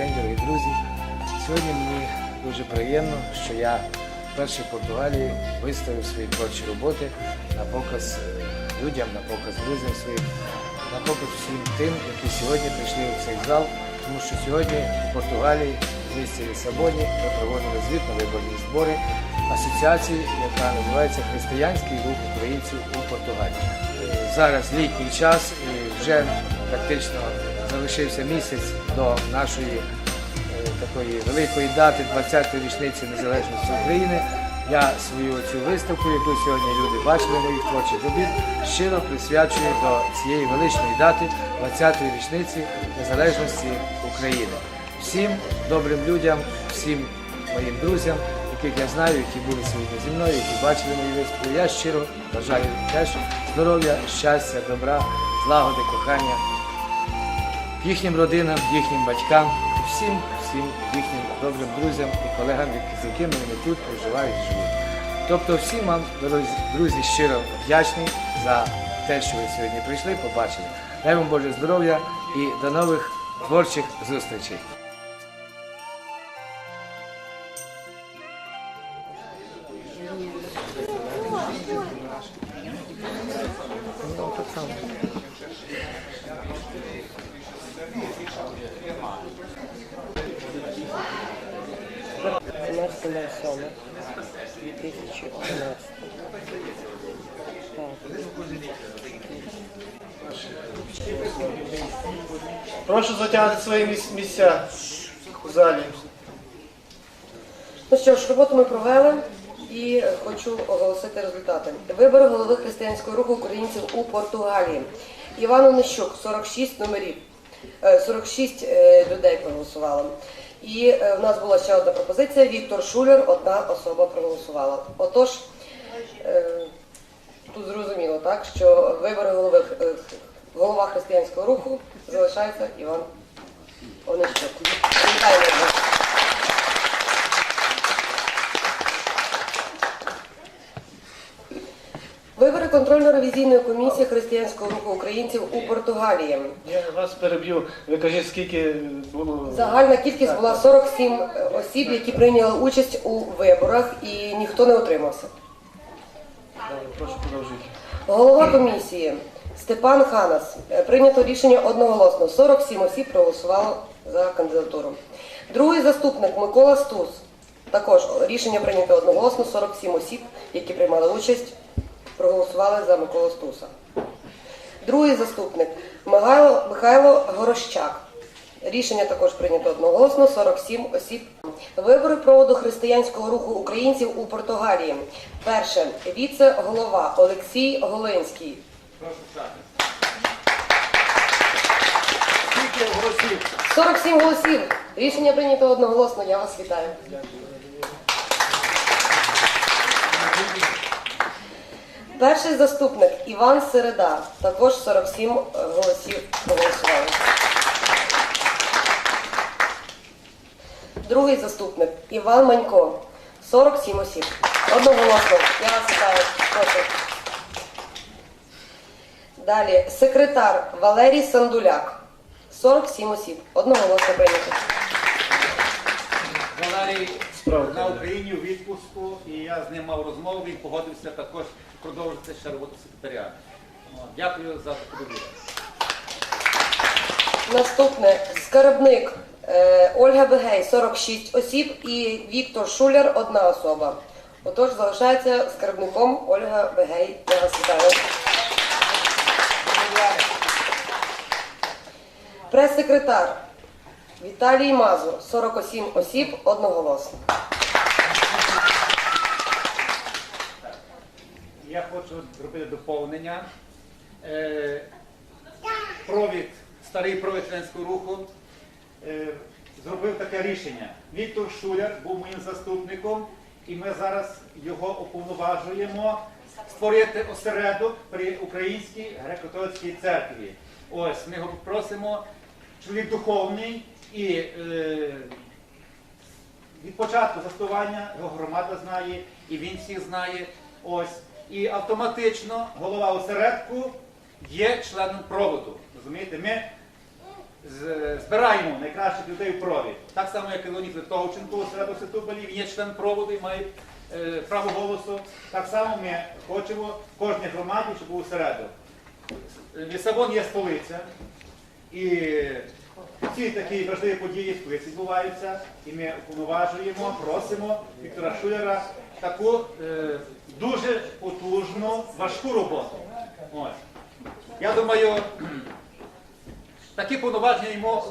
День, дорогі друзі. Сьогодні мені дуже приємно, що я вперше в Португалії виставив свої творчі роботи на показ е, людям, на показ друзям своїм, на показ всім тим, які сьогодні прийшли у цей зал, тому що сьогодні в Португалії, в місті Лісабоні, ми проводили звітно-виборні збори асоціації, яка називається Християнський рух українців у Португалії. Е, Зараз літній час і вже практично залишився місяць до нашої е, такої великої дати 20-ї річниці незалежності України. Я свою цю виставку, яку сьогодні люди бачили моїх творчих робіт, щиро присвячую до цієї величної дати 20-ї річниці незалежності України. Всім добрим людям, всім моїм друзям, яких я знаю, які були сьогодні зі мною, які бачили мої виступи. Я щиро бажаю теж здоров'я, щастя, добра, злагоди, кохання їхнім родинам, їхнім батькам, всім, всім їхнім добрим друзям і колегам, з якими вони тут проживають і живуть. Тобто всім вам, друзі, щиро вдячні за те, що ви сьогодні прийшли, побачили. Дай вам Боже здоров'я і до нових творчих зустрічей. Семнадцатого сьоме 2011. Прошу затягнути свої міс- місця в залі. Ну що ж, роботу ми провели і хочу оголосити результати. Вибори голови християнського руху українців у Португалії. Іван Онищук, 46 номерів. Е, 46 е, людей проголосувало. І е, в нас була ще одна пропозиція. Віктор Шулер, одна особа проголосувала. Отож, е, тут зрозуміло, так, що вибори голови, е, голова християнського руху залишається Іван Онищук. Вітаємо його. Вибори контрольно-ревізійної комісії християнського руху українців у Португалії. Я вас переб'ю. Ви кажіть, скільки було. Загальна кількість була 47 осіб, які прийняли участь у виборах, і ніхто не утримався. Прошу продовжуйте. Голова комісії Степан Ханас. Е, Прийнято рішення одноголосно. 47 осіб проголосувало за кандидатуру. Другий заступник Микола Стус. Також рішення прийнято одноголосно. 47 осіб, які приймали участь, проголосували за Миколу Стуса. Другий заступник Михайло, Михайло Горощак. Рішення також прийнято одноголосно, 47 осіб. Вибори проводу християнського руху українців у Португалії. Перше віце-голова Олексій Голинський. Скільки голосів? 47 голосів. Рішення прийнято одноголосно. Я вас вітаю. Перший заступник Іван Середа. Також 47 голосів проголосували. Другий заступник Іван Манько. 47 осіб. Одноголосно. Я вас вітаю. Прошу. Далі секретар Валерій Сандуляк. 47 осіб. Одноголосно прийнято. Валерій. На Україні у відпуску, і я з ним мав розмову, він погодився також продовжити ще роботу секретаря. Дякую за таку довіру. Наступне скарбник е, Ольга Бегей 46 осіб і Віктор Шуляр одна особа. Отож залишається скарбником Ольга Бегей. Я вас вітаю. Прес-секретар Віталій Мазур 47 осіб одноголосно. Я хочу зробити доповнення. Е, Провід, старий провід членського руху е, зробив таке рішення. Віктор Шуляр був моїм заступником, і ми зараз його уповноважуємо створити осередок при Українській греко-католицькій церкві. Ось ми його просимо, чоловік духовний і е, від початку заснування його громада знає, і він всіх знає. Ось. І автоматично голова осередку є членом проводу. Розумієте, ми збираємо найкращих людей в провід. Так само, як і Леонід Литовченко у середу Ситубалі, він є член проводу і має е, право голосу. Так само ми хочемо кожній громаді, щоб був середу. Лісабон є столиця, і ці такі важливі події в відбуваються, і ми уповноважуємо, просимо Віктора Шулера таку е, дуже потужну, важку роботу. Ось. Я думаю, такі повноваження йому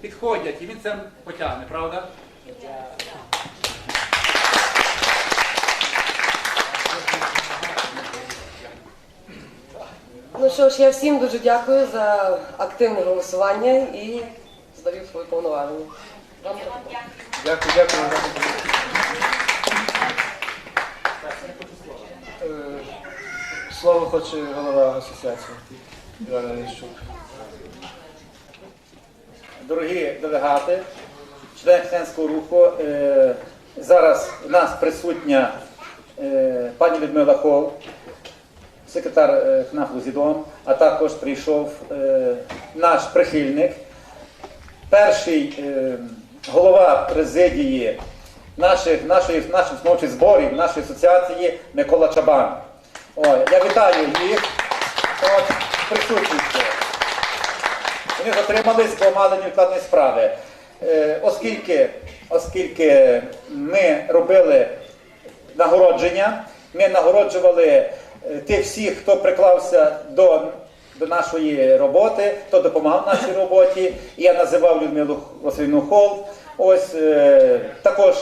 підходять, і він це потягне, правда? Ну що ж, я всім дуже дякую за активне голосування і здаю свої повноваження. Вам Дякую, дякую. Е, Слово хоче голова асоціації Івана Ліщук. Дорогі делегати, члени християнського руху, е, зараз у нас присутня е, пані Людмила Хов, секретар е, ХНАФу а також прийшов наш прихильник, перший е, голова президії наших, нашої, наших основних зборів, нашої асоціації Микола Чабан. Ой, я вітаю їх от, присутністю. Вони затримались, бо мали невідкладні справи. Е, оскільки, оскільки ми робили нагородження, ми нагороджували е, тих всіх, хто приклався до, до нашої роботи, хто допомагав нашій роботі. Я називав Людмилу Васильівну Хол. Ось е, також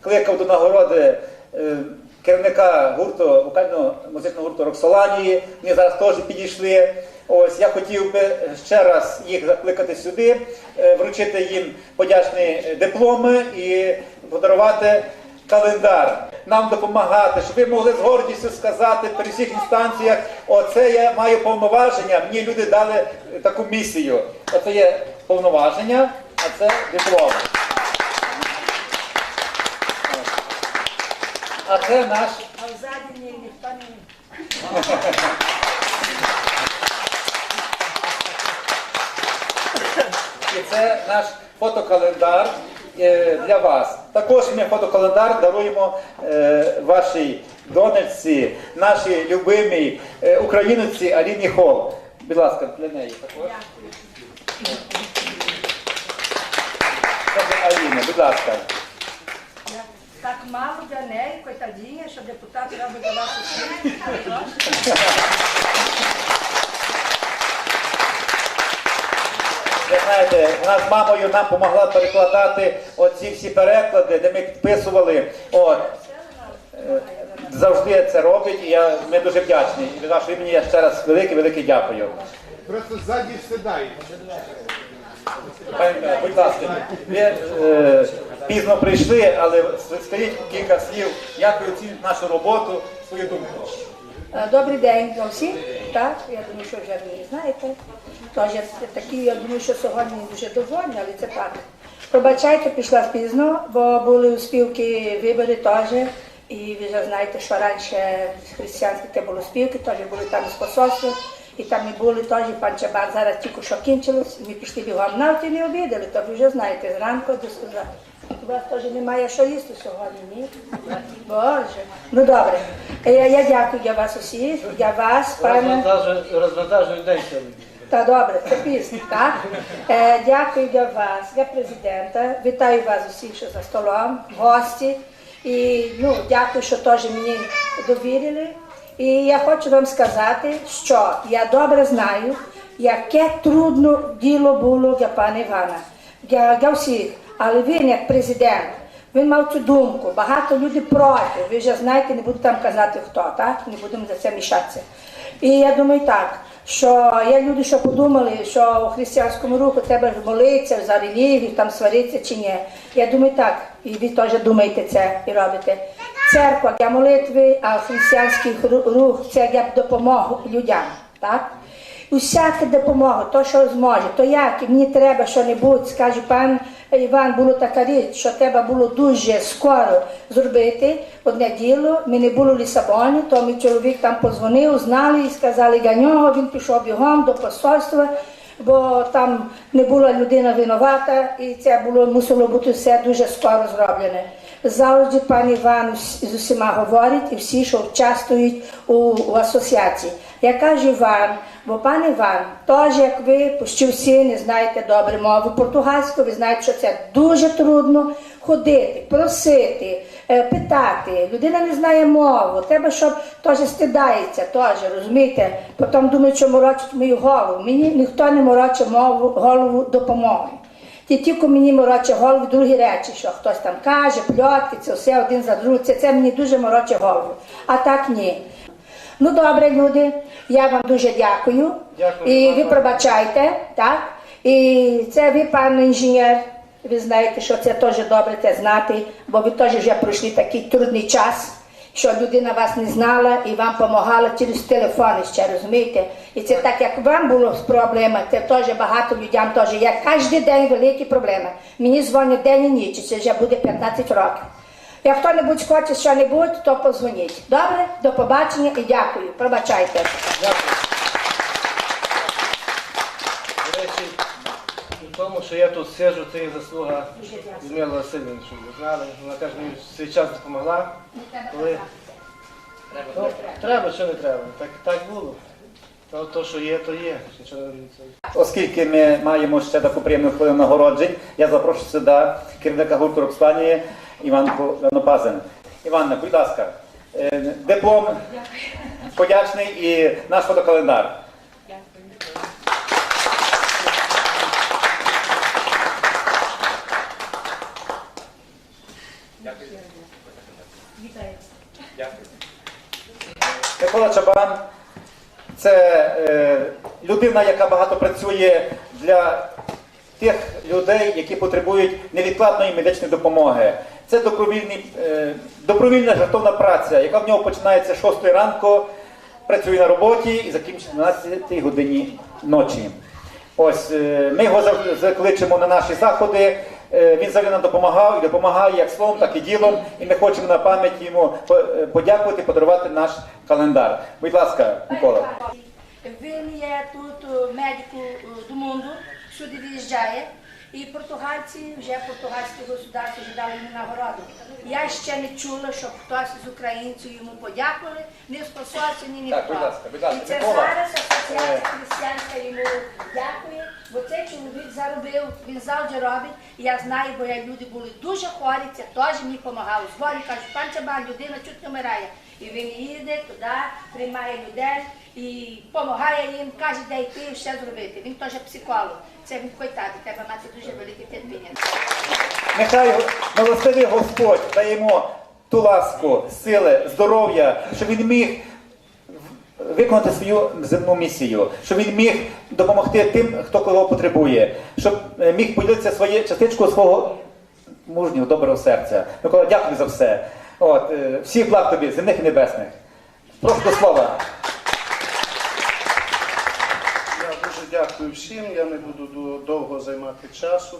кликав до нагороди е, керівника гурту вокально-музичного гурту Роксоланії. Вони зараз теж підійшли. Ось я хотів би ще раз їх закликати сюди, е, вручити їм подячні дипломи і подарувати календар. Нам допомагати, щоб ви могли з гордістю сказати при всіх інстанціях, оце я маю повноваження. Мені люди дали таку місію. Оце є повноваження, а це диплом. А це наш А взаді ні, ніхто не І це наш фотокалендар е, для вас. Також ми фотокалендар даруємо е, вашій донечці, нашій любимій е, українці Аліні Хол. Будь ласка, для неї також. Для Аліни, будь ласка. Я так мало для неї, койтадіння, що депутат робить для вас усіх. Ви знаєте, вона з мамою нам допомогла перекладати оці всі переклади, де ми підписували. От. Е, Завжди це робить, і я, ми дуже вдячні. І від вашого імені я ще раз велике, велике дякую. Просто ззаді сідають. Будь ласка, ви е, пізно прийшли, але скажіть кілька слів, як ви оцінюєте нашу роботу, свою думку. Добрий день до всіх. Так, я думаю, що вже ви знаєте. Тож я такі, я думаю, що сьогодні дуже довольні, але це так. Пробачайте, пішла пізно, бо були у спілки вибори теж. І ви вже знаєте, що раніше християнські те були спілки, теж були там з посольства. І там і були теж пан Чабан, зараз тільки що кінчилось, ми пішли бігом на і не обідали, то ви вже знаєте, зранку до сказати. У вас теж немає що їсти сьогодні, ні? Боже. Ну добре. Я, я дякую для вас усіх, для вас, пане. Розвантажую день сьогодні. Та добре, це пісня, так? Е, дякую для вас, для президента. Вітаю вас усіх, що за столом, гості. І ну, дякую, що теж мені довірили. І я хочу вам сказати, що я добре знаю, яке трудно діло було для пана Івана, для, для всіх. Але він, як президент, він мав цю думку. Багато людей проти. Ви вже знаєте, не буду там казати хто, так? Не будемо за це мішатися. І я думаю так, що є люди, що подумали, що у християнському руху треба молитися за релігію, там сваритися чи ні. Я думаю так, і ви теж думаєте це і робите. Церква для молитви, а християнський рух це для допомоги людям. Так? Усяка допомога, то що зможе, то як мені треба що-небудь, скаже пан Іван, було така річ, що треба було дуже скоро зробити одне діло. Ми не були в Лісабоні, то мій чоловік там подзвонив, знали і сказали для нього, він пішов бігом до посольства. бо там не була людина винувата, і це було мусило бути все дуже скоро зроблене. Завжди пан Іван з усіма говорить і всі, що участвують у, у асоціації. Я кажу Іван, бо пан Іван, теж як ви, почти всі не знаєте добре мову португальську, ви знаєте, що це дуже трудно ходити, просити, е, питати. Людина не знає мову, треба, щоб теж стидається, теж, розумієте? Потім думають, що морочить мою голову. Мені ніхто не морочить мову, голову допомоги. Ті тільки мені морочить голову другі речі, що хтось там каже, пльотки, це все один за другим. Це, це мені дуже морочить голову. А так ні. Ну добре, люди, я вам дуже дякую. Дякую. І ви пробачайте, так? І це ви, пан інженер, ви знаєте, що це теж добре це знати, бо ви теж вже пройшли такий трудний час, що людина вас не знала і вам допомагала через телефон ще, розумієте? І це так, як вам було проблема, це теж багато людям теж. Я кожен день великі проблеми. Мені дзвонять день і ніч, це вже буде 15 років. Як хто-небудь хоче що-небудь, то позвоніть. Добре? До побачення і дякую. Пробачайте. До речі, у тому, що я тут сиджу, це є заслуга Людмила Васильівни, щоб ви знали. Вона каже, мені в цей час допомогла. Коли... Ну, треба, що не треба. Так, так було. То, то, що є, то є. Оскільки ми маємо ще таку приємну хвилину нагороджень, я запрошую сюди керівника гурту Рокспанії Іванку Ланопазин. Іванна, будь ласка, е, диплом подячний і наш фотокалендар. Микола Чабан це е, людина, яка багато працює для тих людей, які потребують невідкладної медичної допомоги. Це е, добровільна жертовна праця, яка в нього починається з 6 ранку, працює на роботі і закінчує на 12 годині ночі. Ось е, ми його закличемо на наші заходи. Е, Він завжди нам допомагав і допомагає як словом, так і ділом. І ми хочемо на пам'ять йому подякувати, подарувати наш календар. Будь ласка, Микола. Він є тут медику до мунду, сюди виїжджає. І португальці, вже португальське государство вже дали йому нагороду. Я ще не чула, щоб хтось з українців йому подякували, ні з посольства, ні ніхто. Так, будь ласка, будь ласка, І це Микола. зараз асоціація християнська йому дякує, бо цей чоловік заробив, він завжди робить. І я знаю, бо я люди були дуже хворі, це теж мені допомагало. Дзвонять, кажуть, пан Чабан, людина чуть не вмирає. І він їде туди, приймає людей і допомагає їм, каже, де йти, все зробити. Він теж психолог. Це він койтати, треба мати дуже велике терпіння. Нехай милостивий Господь дає йому ту ласку, сили, здоров'я, щоб він міг виконати свою земну місію, щоб він міг допомогти тим, хто кого потребує, щоб міг поділитися своє частичку свого мужнього, доброго серця. Микола, дякую за все. От, всіх благ тобі, земних і небесних. Прошу до слова. Я дуже дякую всім. Я не буду довго займати часу.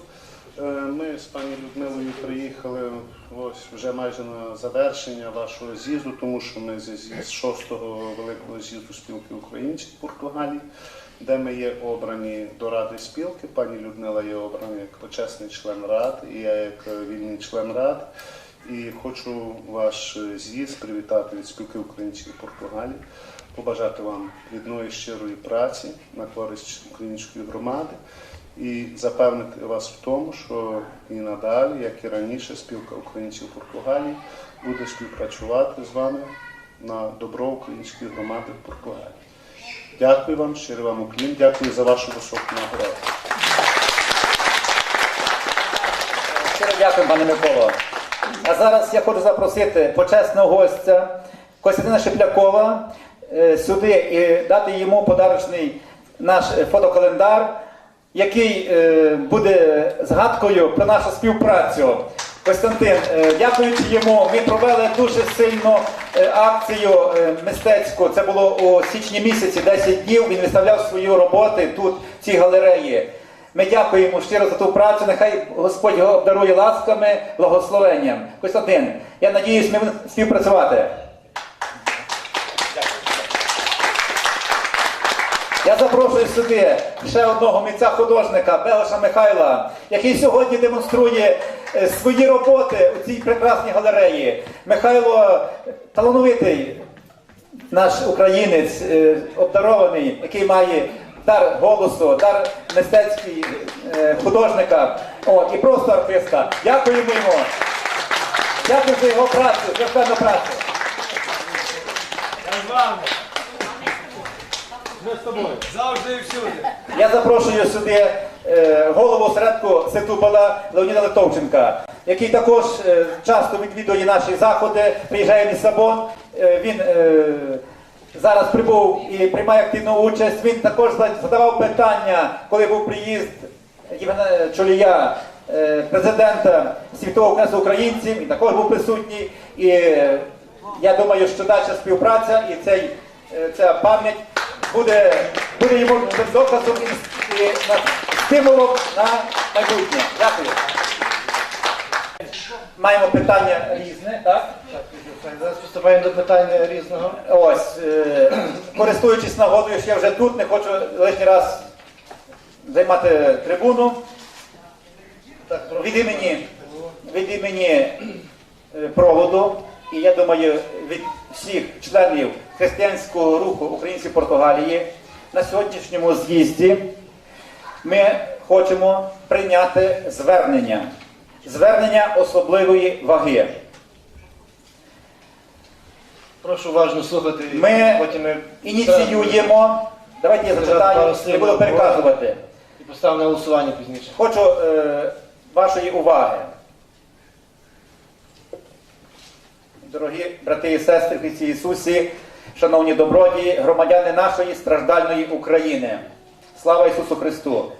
Е, Ми з пані Людмилою приїхали ось вже майже на завершення вашого з'їзду, тому що ми з з шостого великого з'їзду спілки українців в Португалії, де ми є обрані до ради спілки. Пані Людмила є обрана як почесний член рад, і я як вільний член рад. І хочу ваш з'їзд привітати від спілки українців в Португалії, побажати вам плідної щирої праці на користь української громади і запевнити вас в тому, що і надалі, як і раніше, спілка українців Португалії буде співпрацювати з вами на добро української громади в Португалії. Дякую вам, щиро вам уклін, дякую за вашу високу нагороду. Щиро дякую, пане Миколо. А зараз я хочу запросити почесного гостя Костянтина Шеплякова сюди і дати йому подарочний наш е, фотокалендар, який е, буде згадкою про нашу співпрацю. Костянтин, е, дякуючи йому, ми провели дуже сильну е, акцію е, мистецьку. Це було у січні місяці, 10 днів. Він виставляв свої роботи тут, в цій галереї. Ми дякуємо щиро за ту працю. Нехай Господь його обдарує ласками, благословенням. Костянтин, я надіюсь, ми будемо співпрацювати. Я запрошую сюди ще одного митця художника Белоша Михайла, який сьогодні демонструє е, свої роботи у цій прекрасній галереї. Михайло талановитий наш українець, е, обдарований, який має дар голосу, дар мистецький е, художника От, і просто артиста. Дякуємо йому. Дякую за його працю, за впевнену працю. Я. Ми з тобою. Завжди і всюди. Я запрошую сюди е, голову осередку Сетубала Леоніда Литовченка, який також е, часто відвідує наші заходи, приїжджає в Лісабон. Е, він зараз прибув і приймає активну участь. Він також задавав питання, коли був приїзд Євгена Чолія, президента Світового кнесу українців, він також був присутній. І я думаю, що далі співпраця і цей, ця пам'ять буде, буде йому доказом і, стимулом на майбутнє. Дякую. Маємо питання різне, так? Зараз приступаємо до питання різного. Ось, е, користуючись нагодою, що я вже тут, не хочу лишній раз займати трибуну. Від імені, від імені е, проводу, і я думаю, від всіх членів християнського руху українців Португалії на сьогоднішньому з'їзді ми хочемо прийняти звернення. Звернення особливої ваги. Прошу уважно слухати. Ми потім ми ініціюємо. Давайте я зачитаю, не буду переказувати. І поставимо на голосування пізніше. Хочу е, вашої уваги. Дорогі брати і сестри Христі Ісусі, шановні добродії, громадяни нашої страждальної України. Слава Ісусу Христу!